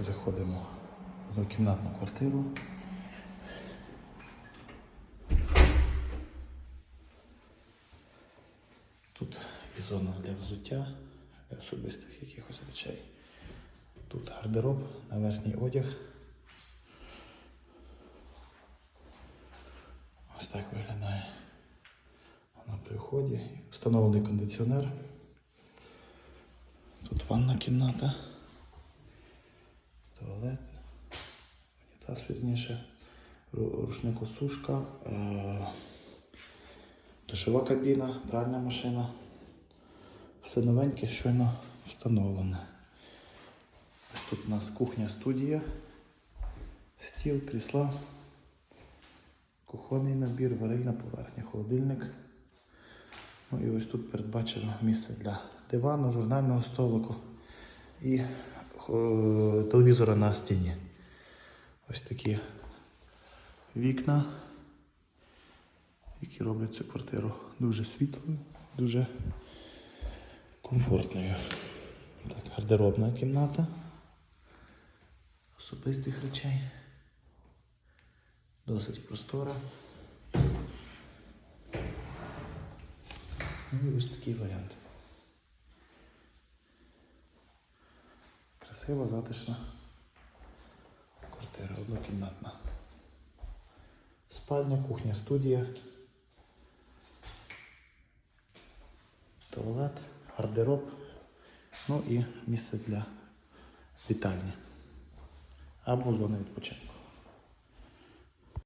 Заходимо в однокімнатну квартиру. Тут є зона для взуття, для особистих якихось речей. Тут гардероб на верхній одяг. Ось так виглядає вона при вході. Встановлений кондиціонер. Тут ванна кімната, туалет, унітаз вірніше, рушникосушка, е- душова кабіна, пральна машина. Все новеньке, щойно встановлене. Тут у нас кухня-студія, стіл, крісла, кухонний набір, варильна поверхня, холодильник. Ну і ось тут передбачено місце для дивану, журнального столику і телевізора на стіні. Ось такі вікна, які роблять цю квартиру дуже світлою, дуже комфортною. Так, гардеробна кімната. Особистих речей. Досить простора. Ну і ось такий варіант. Красива, затишна квартира, однокімнатна. Спальня, кухня, студія. Туалет, гардероб, ну і місце для вітальні або зони відпочинку.